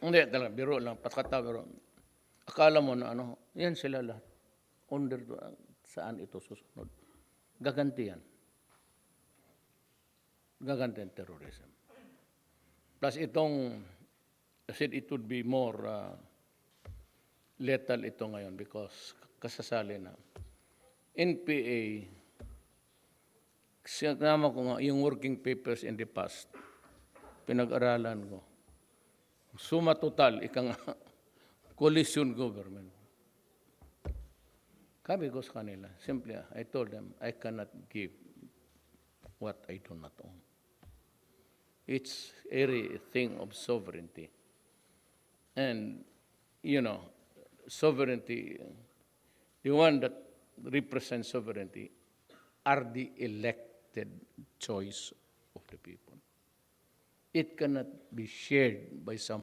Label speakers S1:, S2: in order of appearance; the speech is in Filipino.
S1: Hindi, talaga, biro lang, patkata, biro. Akala mo na ano, yan sila lahat. Under, uh, saan ito susunod? Gaganti yan. Gaganti ang terrorism. Plus itong, I said it would be more uh, lethal ito ngayon because kasasali na. NPA, sinama ko nga, yung working papers in the past, pinag-aralan ko. Suma total, ika nga, coalition government. Sabi ko sa kanila, simply, I told them, I cannot give what I do not own. It's a thing of sovereignty. And, you know, sovereignty, the one that represents sovereignty are the elected choice of the people. It cannot be shared by some